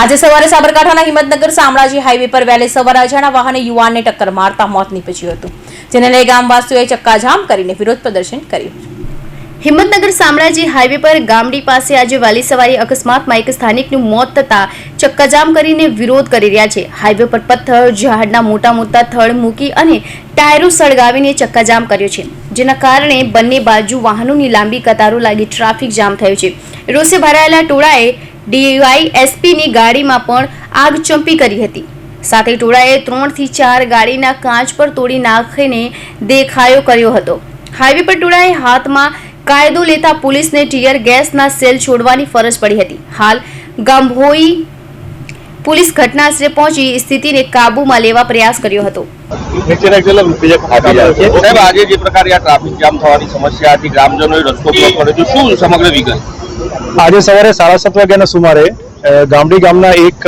આજે સવારે સાબરકાંઠાના હિંમતનગર શામળાજી હાઈવે પર વહેલી સવારે અજાણા વાહને યુવાનને ટક્કર મારતા મોત નીપજ્યું હતું, જેને લઈ ગામવાસીઓએ ચક્કાજામ કરીને વિરોધ પ્રદર્શન કર્યું. હિંમતનગર શામળાજી હાઈવે પર ગામડી પાસે આજે વહેલી સવારે અકસ્માતમાં એક સ્થાનિકનું મોત થતાં ચક્કાજામ કરીને વિરોધ કરી રહ્યા છે. હાઈવે પર પથ્થર, ઝાડના મોટા મોટા થડ મૂકી અને ટાયરો સળગાવીને ચક્કાજામ કર્યો છે. જેના કારણે બંને બાજુ વાહનોની લાંબી કતારો લાગી ટ્રાફિક જામ થયો છે. રોષે ભરાયેલા ટોળાએ ડીવાયએસપીની ગાડીમાં પણ આગ ચંપી કરી હતી. સાથે ટોળાએ ત્રણથી ચાર ગાડીના કાચ પર તોડી નાખીને દેખાયો કર્યો હતો. હાઈવે પર ટોળાએ હાથમાં કાયદો લેતા પોલીસને ટીયર ગેસના સેલ છોડવાની ફરજ પડી હતી. હાલ ગાંભોઈ પોલીસ ઘટનાસ્થળે પહોંચી સ્થિતિને કાબૂમાં લેવા પ્રયાસ કર્યો હતો. સાહેબ આજે જે પ્રકારે આ ટ્રાફિક જામ થવાની સમસ્યા હતી ગ્રામજનોએ રસ્તો બ્લોક કર્યો છે શું સમગ્ર વિગત? આજે સવારે સાડા સાત વાગ્યાના સુમારે ગામડી ગામના એક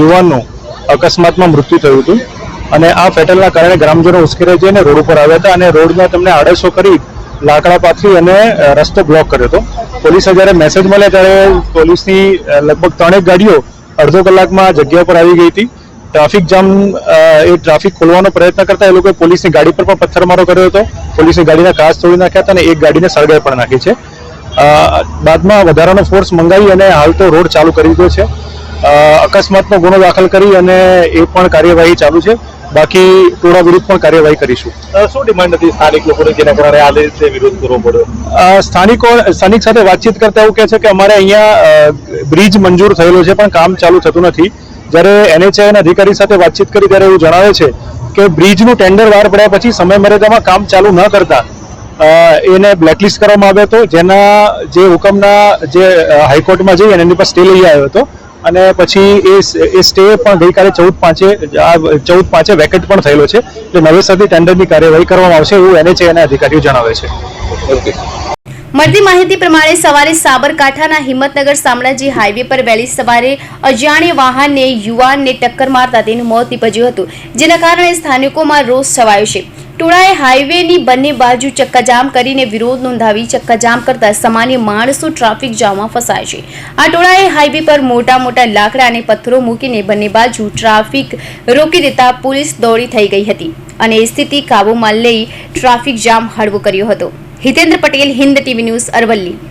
યુવાનનું અકસ્માતમાં મૃત્યુ થયું હતું. અને આ ફેટલના કારણે ગ્રામજનો ઉશ્કેરાઈ જઈને રોડ ઉપર આવ્યા હતા અને રોડમાં તમને આડસો કરી લાકડા પાથરી અને રસ્તો બ્લોક કર્યો હતો. પોલીસે જ્યારે મેસેજ મળ્યા ત્યારે પોલીસની લગભગ ત્રણેક ગાડીઓ અડધો કલાકમાં જગ્યા પર આવી ગઈ હતી. ટ્રાફિક જામ એ ટ્રાફિક ખોલવાનો પ્રયત્ન કરતા એ લોકોએ પોલીસની ગાડી પર પણ પથ્થરમારો કર્યો હતો. પોલીસની ગાડીના કાચ તોડી નાખ્યા હતા અને એક ગાડીને સળગાઈ પણ નાખી છે. બાદમાં વધારાનો ફોર્સ મંગાવી અને હાલ તો રોડ ચાલુ કરી દીધો છે. અકસ્માતનો ગુનો દાખલ કરી અને એ પણ કાર્યવાહી ચાલુ છે. બાકી ટોળા વિરુદ્ધ પણ કાર્યવાહી કરીશું. શું ડિમાન્ડ હતી સ્થાનિક લોકોને જેના કારણે આ રીતે વિરોધ કરવો પડ્યો? સ્થાનિકો સ્થાનિક સાથે વાતચીત કરતા એવું કહે છે કે અમારે અહીંયા બ્રિજ મંજૂર થયેલો છે પણ કામ ચાલુ થતું નથી. જ્યારે એનએચઆઈના અધિકારી સાથે વાતચીત કરી ત્યારે એવું જણાવે છે કે બ્રિજનું ટેન્ડર બહાર પડ્યા પછી સમય મર્યાદામાં કામ ચાલુ ન કરતા એને બ્લેકલિસ્ટ કરવામાં આવ્યો હતો. જેના જે હુકમના જે હાઈકોર્ટમાં જઈ અને એની પર સ્ટે લઈ આવ્યો હતો. અને પછી એ એ સ્ટે પણ ગઈકાલે ચૌદ પાંચે આ ચૌદ પાંચે વેકેટ પણ થયેલો છે. એટલે નવેસરથી ટેન્ડરની કાર્યવાહી કરવામાં આવશે એવું એનએચઆઈના અધિકારીઓ જણાવે છે. મળતી માહિતી પ્રમાણે સવારે સાબરકાંઠાના હિંમતનગર શામળાજી હાઈવે પર વહેલી સવારે અજાણ્ય વાહનને યુવાનને ટક્કર મારતા તેનું મોત નીપજ્યું હતું જેના કારણે સ્થાનિકોમાં રોષ છવાયો છે. ટોળાએ હાઈવેની બંને બાજુ ચક્કાજામ કરીને વિરોધ નોંધાવી ચક્કાજામ કરતા સામાન્ય માણસો ટ્રાફિક જામમાં ફસાય છે. આ ટોળાએ હાઈવે પર મોટા મોટા લાકડા અને પથ્થરો મૂકીને બંને બાજુ ટ્રાફિક રોકી દેતા પોલીસ દોડી થઈ ગઈ હતી અને સ્થિતિ કાબૂમાં લઈ ટ્રાફિક જામ હળવો કર્યો હતો. Hitendra Patel, Hind TV news Aravalli.